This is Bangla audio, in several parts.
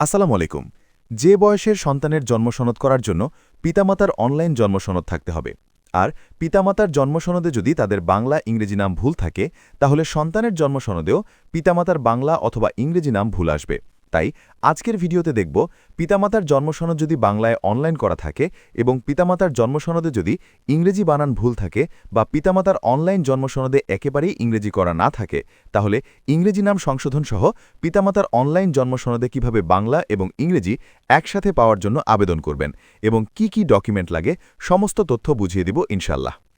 আসসালামু আলাইকুম। যে বয়সের সন্তানের জন্মসনদ করার জন্য পিতামাতার অনলাইন জন্মসনদ থাকতে হবে। আর পিতামাতার জন্মসনদে যদি তাদের বাংলা, ইংরেজি নাম ভুল থাকে, তাহলে সন্তানের জন্মসনদেও পিতামাতার বাংলা অথবা ইংরেজি নাম ভুল আসবে। তাই আজকের ভিডিওতে দেখব পিতামাতার জন্মসনদ যদি বাংলায় অনলাইন করা থাকে এবং পিতামাতার জন্মসনদে যদি ইংরেজি বানান ভুল থাকে বা পিতামাতার অনলাইন জন্মসনদে একেবারেই ইংরেজি করা না থাকে, তাহলে ইংরেজি নাম সংশোধন সহ পিতামাতার অনলাইন জন্মসনদে কীভাবে বাংলা এবং ইংরেজি একসাথে পাওয়ার জন্য আবেদন করবেন এবং কি কি ডকুমেন্ট লাগে সমস্ত তথ্য বুঝিয়ে দিব ইনশাল্লাহ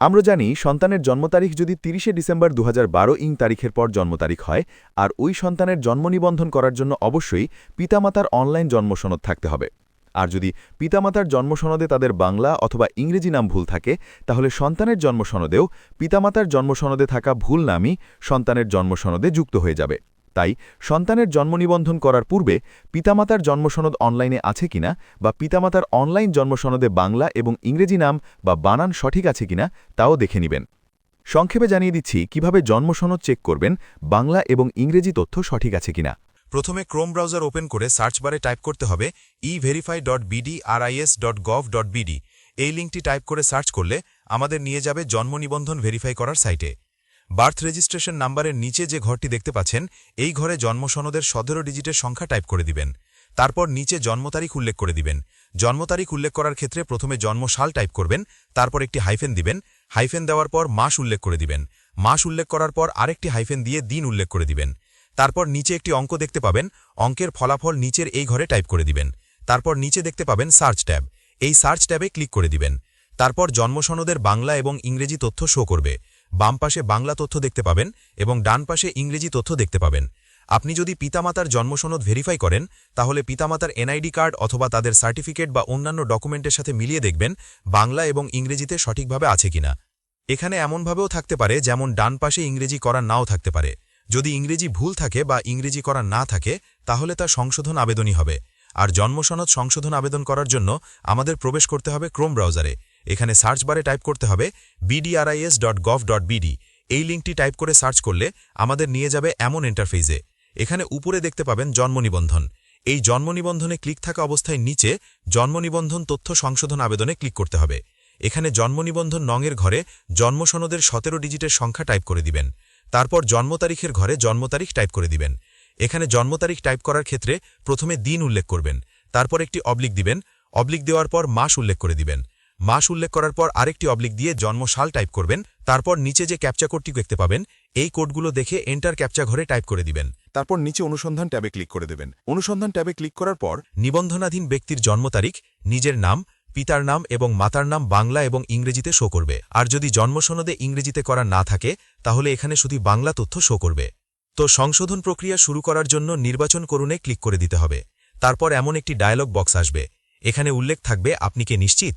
আমরা জানি সন্তানের জন্ম তারিখ যদি তিরিশে ডিসেম্বর দু হাজার বারো ইং তারিখের পর জন্ম তারিখ হয়, আর ওই সন্তানের জন্ম নিবন্ধন করার জন্য অবশ্যই পিতামাতার অনলাইন জন্মসনদ থাকতে হবে। আর যদি পিতামাতার জন্মসনদে তাদের বাংলা অথবা ইংরেজি নাম ভুল থাকে, তাহলে সন্তানের জন্মসনদেও পিতামাতার জন্মসনদে থাকা ভুল নামই সন্তানের জন্মসনদে যুক্ত হয়ে যাবে। তাই সন্তানের জন্ম নিবন্ধন করার পূর্বে পিতামাতার জন্মসনদ অনলাইনে আছে কিনা বা পিতামাতার অনলাইন জন্মসনদে বাংলা এবং ইংরেজি নাম বা বানান সঠিক আছে কিনা তাও দেখে নেবেন। সংক্ষেপে জানিয়ে দিচ্ছি কীভাবে জন্মসনদ চেক করবেন, বাংলা এবং ইংরেজি তথ্য সঠিক আছে কিনা। প্রথমে ক্রোম ব্রাউজার ওপেন করে সার্চ বারে টাইপ করতে হবে E verify dot BD RIS dot gov dot BD এই লিঙ্কটি টাইপ করে সার্চ করলে আমাদের নিয়ে যাবে জন্ম নিবন্ধন ভেরিফাই করার সাইটে। বার্থ রেজিস্ট্রেশন নাম্বারের নিচে যে ঘরটি দেখতে পাচ্ছেন, এই ঘরে জন্মসনদের সতেরো ডিজিটের সংখ্যা টাইপ করে দিবেন। তারপর নিচে জন্ম তারিখ উল্লেখ করে দিবেন। জন্ম তারিখ উল্লেখ করার ক্ষেত্রে প্রথমে জন্মসাল টাইপ করবেন, তারপর একটি হাইফেন দিবেন, হাইফেন দেওয়ার পর মাস উল্লেখ করে দিবেন। মাস উল্লেখ করার পর আরেকটি হাইফেন দিয়ে দিন উল্লেখ করে দিবেন। তারপর নিচে একটি অঙ্ক দেখতে পাবেন, অঙ্কের ফলাফল নিচের এই ঘরে টাইপ করে দিবেন। তারপর নিচে দেখতে পাবেন সার্চ ট্যাব। এই সার্চ ট্যাবে ক্লিক করে দিবেন। তারপর জন্মসনদের বাংলা এবং ইংরেজি তথ্য শো করবে। বাম পাশে বাংলা তথ্য দেখতে পাবেন এবং ডান পাশে ইংরেজি তথ্য দেখতে পাবেন। আপনি যদি পিতামাতার জন্মসনদ ভেরিফাই করেন, তাহলে পিতামাতার এনআইডি কার্ড অথবা তাদের সার্টিফিকেট বা অন্যান্য ডকুমেন্টের সাথে মিলিয়ে দেখবেন বাংলা এবং ইংরেজিতে সঠিকভাবে আছে কিনা। এখানে এমনভাবেও থাকতে পারে যেমন ডান পাশে ইংরেজি করা নাও থাকতে পারে। যদি ইংরেজি ভুল থাকে বা ইংরেজি করা না থাকে, তাহলে তা সংশোধন আবেদনই হবে। আর জন্মসনদ সংশোধন আবেদন করার জন্য আমাদের প্রবেশ করতে হবে ক্রোম ব্রাউজারে। এখানে সার্চ বারে টাইপ করতে হবে BDRIS dot gov dot BD এই লিঙ্কটি টাইপ করে সার্চ করলে আমাদের নিয়ে যাবে এমন ইন্টারফেসে এখানে উপরে দেখতে পাবেন জন্ম নিবন্ধন। এই জন্ম নিবন্ধনে ক্লিক থাকা অবস্থায় নিচে জন্ম নিবন্ধন তথ্য সংশোধন আবেদনে ক্লিক করতে হবে। এখানে জন্ম নিবন্ধন নঙের ঘরে জন্মসনদের সতেরো ডিজিটের সংখ্যা টাইপ করে দিবেন। তারপর জন্ম তারিখের ঘরে জন্ম তারিখ টাইপ করে দিবেন। এখানে জন্ম তারিখ টাইপ করার ক্ষেত্রে প্রথমে দিন উল্লেখ করবেন। তারপর একটি অবলিক দিবেন। অবলিক দেওয়ার পর মাস উল্লেখ করে দিবেন। মাস উল্লেখ করার পর আরেকটি অবলিক দিয়ে জন্মসাল টাইপ করবেন তারপর নিচে যে ক্যাপচা কোডটি দেখতে পাবেন এই কোডগুলো দেখে এন্টার ক্যাপচা ঘরে টাইপ করে দিবেন। তারপর নিচে অনুসন্ধান ট্যাবে ক্লিক করে দেবেন। অনুসন্ধান ট্যাবে ক্লিক করার পর নিবন্ধনাধীন ব্যক্তির জন্ম তারিখ নিজের নাম পিতার নাম এবং মাতার নাম বাংলা এবং ইংরেজিতে শো করবে। আর যদি জন্মসনদে ইংরেজিতে করা না থাকে তাহলে এখানে শুধু বাংলা তথ্য শো করবে। তো সংশোধন প্রক্রিয়া শুরু করার জন্য নির্বাচন করুনে ক্লিক করে দিতে হবে। তারপর এমন একটি ডায়ালগ বক্স আসবে। এখানে উল্লেখ থাকবে আপনি কে নিশ্চিত?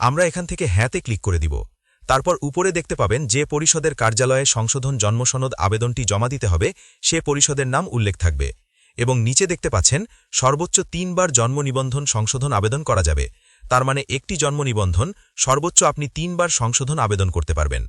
আমরা এখান থেকে হ্যাঁতে ক্লিক করে দিব। তারপর উপরে দেখতে পাবেন যে পরিষদের কার্যালয়ে সংশোধন জন্মসনদ আবেদনটি জমা দিতে হবে, সে পরিষদের নাম উল্লেখ থাকবে। এবং নিচে দেখতে পাচ্ছেন, সর্বোচ্চ তিনবার জন্ম নিবন্ধন সংশোধন আবেদন করা যাবে। তার মানে একটি জন্ম নিবন্ধন, সর্বোচ্চ আপনি তিনবার সংশোধন আবেদন করতে পারবেন।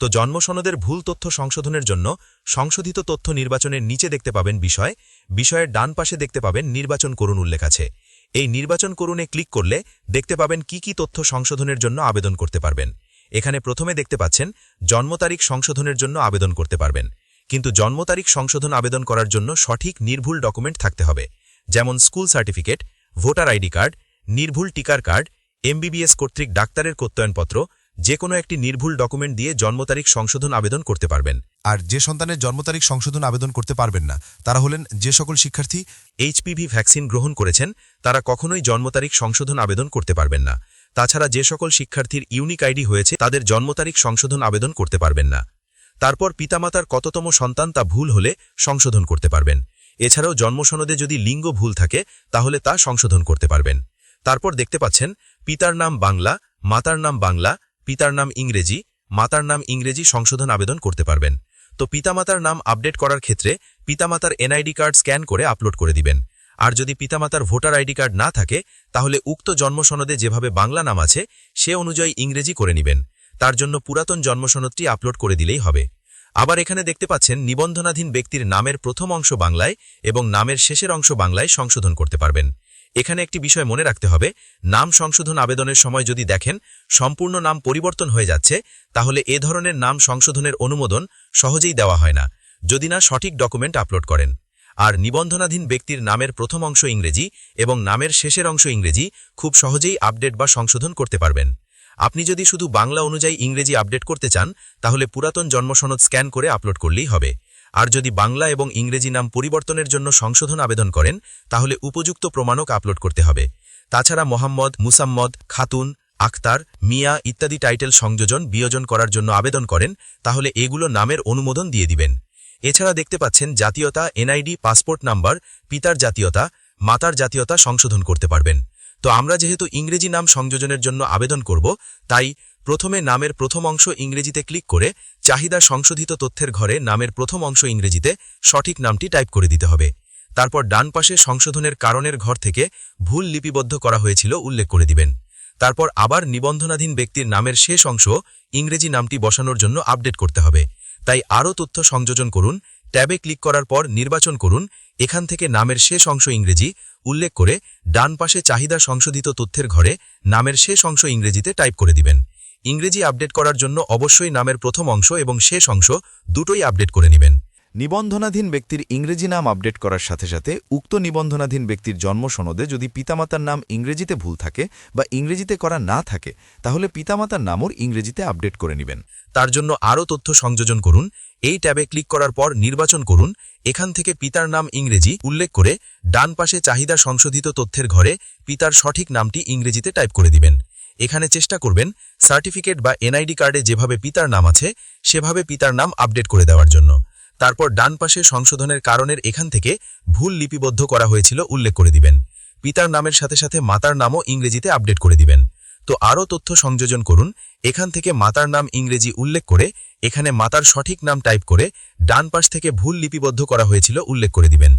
তো জন্মসনদের ভুল তথ্য সংশোধনের জন্য সংশোধিত তথ্য নির্বাচনের নিচে দেখতে পাবেন বিষয়। বিষয়ের ডান পাশে দেখতে পাবেন নির্বাচন করুন উল্লেখ আছে। এই নির্বাচন করুনে ক্লিক করলে দেখতে পাবেন কি কি তথ্য সংশোধনের জন্য আবেদন করতে পারবেন। এখানে প্রথমে দেখতে পাচ্ছেন, জন্ম তারিখ সংশোধনের জন্য আবেদন করতে পারবেন। কিন্তু জন্ম তারিখ সংশোধন আবেদন করার জন্য সঠিক নির্ভুল ডকুমেন্ট থাকতে হবে। যেমন school certificate, voter ID card, নির্ভুল টিকার কার্ড, এমবিবিএস কর্তৃক ডাক্তারের প্রত্যয়নপত্র যে কোনো একটি নির্ভুল ডকুমেন্ট দিয়ে জন্ম তারিখ সংশোধন আবেদন করতে পারবেন। আর যে সন্তানের জন্ম তারিখ সংশোধন আবেদন করতে পারবেন না, তারা হলেন যে সকল শিক্ষার্থী এইচপিভি ভ্যাকসিন গ্রহণ করেছেন, তারা কখনোই জন্ম তারিখ সংশোধন আবেদন করতে পারবেন না। তাছাড়া যে সকল শিক্ষার্থীর ইউনিক আইডি হয়েছে, তাদের জন্ম তারিখ সংশোধন আবেদন করতে পারবেন না। তারপর পিতামাতার কততম সন্তান তা ভুল হলে সংশোধন করতে পারবেন। এছাড়াও জন্মসনদে যদি লিঙ্গ ভুল থাকে, তাহলে তা সংশোধন করতে পারবেন। তারপর দেখতে পাচ্ছেন, পিতার নাম বাংলা, মাতার নাম বাংলা, পিতার নাম ইংরেজি, মাতার নাম ইংরেজি সংশোধন আবেদন করতে পারবেন। তো পিতামাতার নাম আপডেট করার ক্ষেত্রে পিতামাতার এনআইডি কার্ড স্ক্যান করে আপলোড করে দিবেন। আর যদি পিতামাতার ভোটার আইডি কার্ড না থাকে, তাহলে উক্ত জন্মসনদে যেভাবে বাংলা নাম আছে, সে অনুযায়ী ইংরেজি করে নেবেন। তার জন্য পুরাতন জন্মসনদটি আপলোড করে দিলেই হবে। আবার এখানে দেখতে পাচ্ছেন, নিবন্ধনাধীন ব্যক্তির নামের প্রথম অংশ বাংলায় এবং নামের শেষের অংশ বাংলায় সংশোধন করতে পারবেন। এখানে একটি বিষয় মনে রাখতে হবে, নাম সংশোধন আবেদনের সময় যদি দেখেন সম্পূর্ণ নাম পরিবর্তন হয়ে যাচ্ছে, তাহলে এ ধরনের নাম সংশোধনের অনুমোদন সহজেই দেওয়া হয় না, যদি না সঠিক ডকুমেন্ট আপলোড করেন। আর নিবন্ধনাধীন ব্যক্তির নামের প্রথম অংশ ইংরেজি এবং নামের শেষের অংশ ইংরেজি খুব সহজেই আপডেট বা সংশোধন করতে পারবেন। আপনি যদি শুধু বাংলা অনুযায়ী ইংরেজি আপডেট করতে চান, তাহলে পুরাতন জন্মসনদ স্ক্যান করে আপলোড করলেই হবে। আর যদি বাংলা এবং ইংরেজি নাম পরিবর্তনের জন্য সংশোধন আবেদন করেন, তাহলে উপযুক্ত প্রমাণক আপলোড করতে হবে। তাছাড়া মোহাম্মদ, মুসাম্মদ, খাতুন, আখতার, মিয়া ইত্যাদি টাইটেল সংযোজন, বিয়োজন করার জন্য আবেদন করেন, তাহলে এগুলো নামের অনুমোদন দিয়ে দিবেন। এছাড়া দেখতে পাচ্ছেন জাতীয়তা, এনআইডি, পাসপোর্ট নাম্বার, পিতার জাতীয়তা, মাতার জাতীয়তা সংশোধন করতে পারবেন। তো আমরা যেহেতু ইংরেজি নাম সংযোজনের জন্য আবেদন করব, তাই প্রথমে নামের প্রথম অংশ ইংরেজিতে ক্লিক করে চাহিদা সংশোধিত তথ্যের ঘরে নামের প্রথম অংশ ইংরেজিতে সঠিক নামটি টাইপ করে দিতে হবে। তারপর ডান পাশে সংশোধনের কারণের ঘর থেকে ভুল লিপিবদ্ধ করা হয়েছিল উল্লেখ করে দিবেন। তারপর আবার নিবন্ধনাধীন ব্যক্তির নামের শেষ অংশ ইংরেজি নামটি বসানোর জন্য আপডেট করতে হবে। তাই আরও তথ্য সংযোজন করুন, ট্যাবে ক্লিক করার পর নির্বাচন করুন, এখান থেকে নামের শেষ অংশ ইংরেজি উল্লেখ করে ডান পাশে চাহিদা সংশোধিত তথ্যের ঘরে নামের শেষ অংশ ইংরেজিতে টাইপ করে দিবেন। ইংরেজি আপডেট করার জন্য অবশ্যই নামের প্রথম অংশ এবং শেষ অংশ দুটোই আপডেট করে নেবেন। নিবন্ধনাধীন ব্যক্তির ইংরেজি নাম আপডেট করার সাথে সাথে উক্ত নিবন্ধনাধীন ব্যক্তির জন্ম সনদে যদি পিতামাতার নাম ইংরেজিতে ভুল থাকে বা ইংরেজিতে করা না থাকে তাহলে পিতামাতার নামও ইংরেজিতে আপডেট করে নেবেন। তার জন্য আরও তথ্য সংযোজন করুন এই ট্যাবে ক্লিক করার পর নির্বাচন করুন এখান থেকে পিতার নাম ইংরেজি উল্লেখ করে ডান পাশে চাহিদা সংশোধিত তথ্যের ঘরে পিতার সঠিক নামটি ইংরেজিতে টাইপ করে দিবেন। এখানে চেষ্টা করবেন সার্টিফিকেট বা এনআইডি কার্ডে যেভাবে পিতার নাম আছে, সেভাবে পিতার নাম আপডেট করে দেওয়ার জন্য। তারপর ডান পাশে সংশোধনের কারণের এখান থেকে ভুল লিপিবদ্ধ করা হয়েছিল উল্লেখ করে দিবেন। পিতার নামের সাথে সাথে মাতার নামও ইংরেজিতে আপডেট করে দিবেন। তো আরও তথ্য সংযোজন করুন, এখান থেকে মাতার নাম ইংরেজি উল্লেখ করে, এখানে মাতার সঠিক নাম টাইপ করে, ডান পাশ থেকে ভুল লিপিবদ্ধ করা হয়েছিল উল্লেখ করে দিবেন।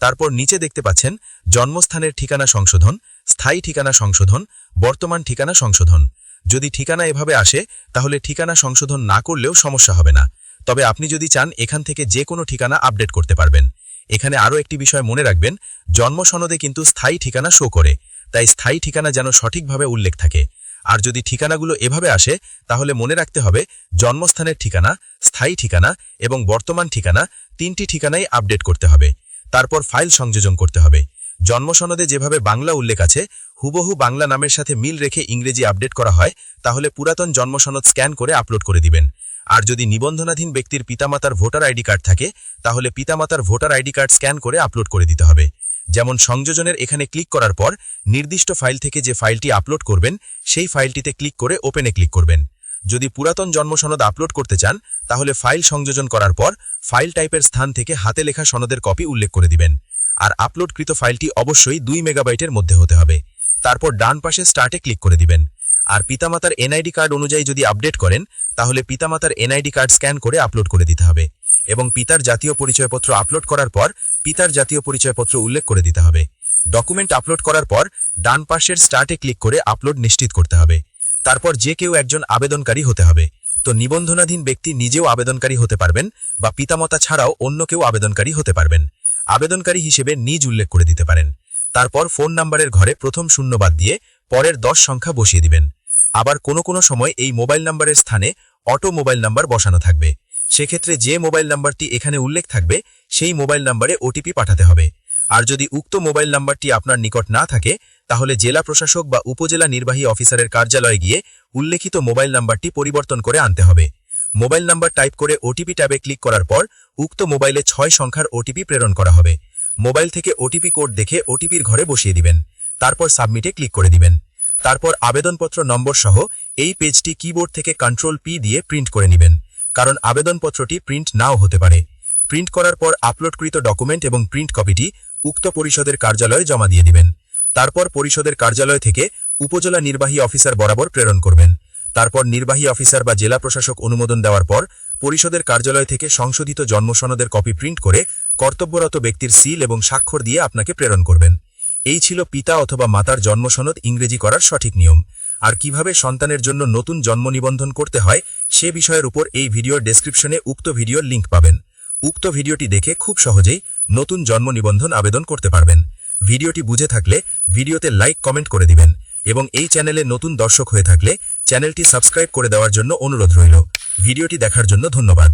তারপর নিচে দেখতে পাচ্ছেন জন্মস্থানের ঠিকানা সংশোধন, স্থায়ী ঠিকানা সংশোধন, বর্তমান ঠিকানা সংশোধন। যদি ঠিকানা এভাবে আসে, তাহলে ঠিকানা সংশোধন না করলেও সমস্যা হবে না। তবে আপনি যদি চান, এখান থেকে যে কোনো ঠিকানা আপডেট করতে পারবেন। এখানে আরও একটি বিষয় মনে রাখবেন জন্ম সনদে কিন্তু স্থায়ী ঠিকানা শো করে, তাই স্থায়ী ঠিকানা যেন সঠিকভাবে উল্লেখ থাকে। আর যদি ঠিকানাগুলো এভাবে আসে, তাহলে মনে রাখতে হবে, জন্মস্থানের ঠিকানা, স্থায়ী ঠিকানা এবং বর্তমান ঠিকানা তিনটি ঠিকানাই আপডেট করতে হবে। তারপর ফাইল সংযোজন করতে হবে। জন্মসনদে যেভাবে বাংলা উল্লেখ আছে, হুবহু বাংলা নামের সাথে মিল রেখে ইংরেজি আপডেট করা হয়, তাহলে পুরাতন জন্মসনদ স্ক্যান করে আপলোড করে দিবেন। আর যদি নিবন্ধনাধীন ব্যক্তির পিতামাতার ভোটার আইডি কার্ড থাকে, তাহলে পিতামাতার ভোটার আইডি কার্ড স্ক্যান করে আপলোড করে দিতে হবে। যেমন সংযোজনের এখানে ক্লিক করার পর, নির্দিষ্ট ফাইল থেকে যে ফাইলটি আপলোড করবেন, সেই ফাইলটিতে ক্লিক করে ওপেনে ক্লিক করবেন। যদি পুরাতন জন্মসনদ আপলোড করতে চান, তাহলে ফাইল সংযোজন করার পর ফাইল টাইপের স্থান থেকে হাতে লেখা সনদের কপি উল্লেখ করে দিবেন। আর আপলোডকৃত ফাইলটি অবশ্যই দুই মেগাবাইটের মধ্যে হতে হবে। তারপর ডান পাশে স্টার্টে ক্লিক করে দিবেন। আর পিতামাতার এনআইডি কার্ড অনুযায়ী যদি আপডেট করেন, তাহলে পিতামাতার এনআইডি কার্ড স্ক্যান করে আপলোড করে দিতে হবে। এবং পিতার জাতীয় পরিচয়পত্র আপলোড করার পর পিতার জাতীয় পরিচয়পত্র উল্লেখ করে দিতে হবে। ডকুমেন্ট আপলোড করার পর ডান পাশের স্টার্টে ক্লিক করে আপলোড নিশ্চিত করতে হবে। তারপর যে কেউ একজন আবেদনকারী হতে হবে। তো নিবন্ধনাধীন ব্যক্তি নিজেও আবেদনকারী হতে পারবেন বা পিতামাতা ছাড়াও অন্য কেউ আবেদনকারী হতে পারবেন। আবেদনকারী হিসেবে নিজ উল্লেখ করে দিতে পারেন। তারপর ফোন নাম্বারের ঘরে প্রথম শূন্য বাদ দিয়ে পরের দশ সংখ্যা বসিয়ে দিবেন। আবার কোনো কোনো সময় এই মোবাইল নাম্বারের স্থানে অটো মোবাইল নাম্বার বসানো থাকবে। সেক্ষেত্রে যে মোবাইল নাম্বারটি এখানে উল্লেখ থাকবে, সেই মোবাইল নাম্বারে ওটিপি পাঠাতে হবে। আর যদি উক্ত মোবাইল নাম্বারটি আপনার নিকট না থাকে তাহলে জেলা প্রশাসক বা উপজেলা নির্বাহী অফিসারের কার্যালয়ে গিয়ে উল্লেখিত মোবাইল নাম্বারটি পরিবর্তন করে আনতে হবে। মোবাইল নাম্বার টাইপ করে ওটিপি ট্যাবে ক্লিক করার পর উক্ত মোবাইলে ছয় সংখ্যার ওটিপি প্রেরণ করা হবে। মোবাইল থেকে ওটিপি কোড দেখে ওটিপির ঘরে বসিয়ে দিবেন। তারপর সাবমিটে ক্লিক করে দিবেন। তারপর আবেদনপত্র নম্বর সহ এই পেজটি কিবোর্ড থেকে কন্ট্রোল পি দিয়ে প্রিন্ট করে নেবেন, কারণ আবেদনপত্রটি প্রিন্ট নাও হতে পারে। প্রিন্ট করার পর আপলোডকৃত ডকুমেন্ট এবং প্রিন্ট কপিটি উক্ত পরিষদের কার্যালয়ে জমা দিয়ে দিবেন। তারপর পরিষদের কার্যালয় থেকে উপজেলা নির্বাহী অফিসার বরাবর প্রেরণ করবেন। তারপর নির্বাহী অফিসার বা জেলা প্রশাসক অনুমোদন দেওয়ার পর পরিষদের কার্যালয় থেকে সংশোধিত জন্মসনদের কপি প্রিন্ট করে কর্তব্যরত ব্যক্তির সিল এবং স্বাক্ষর দিয়ে আপনাকে প্রেরণ করবেন। এই ছিল পিতা অথবা মাতার জন্মসনদ ইংরেজি করার সঠিক নিয়ম। আর কীভাবে সন্তানের জন্য নতুন জন্ম নিবন্ধন করতে হয় সে বিষয়ের উপর এই ভিডিওর ডেসক্রিপশনে উক্ত ভিডিওর লিংক পাবেন। উক্ত ভিডিওটি দেখে খুব সহজেই নতুন জন্ম নিবন্ধন আবেদন করতে পারবেন। ভিডিওটি বুঝে থাকলে ভিডিওতে লাইক কমেন্ট করে দিবেন এবং এই চ্যানেলে নতুন দর্শক হয়ে থাকলে চ্যানেলটি সাবস্ক্রাইব করে দেওয়ার জন্য অনুরোধ রইল। ভিডিওটি দেখার জন্য ধন্যবাদ।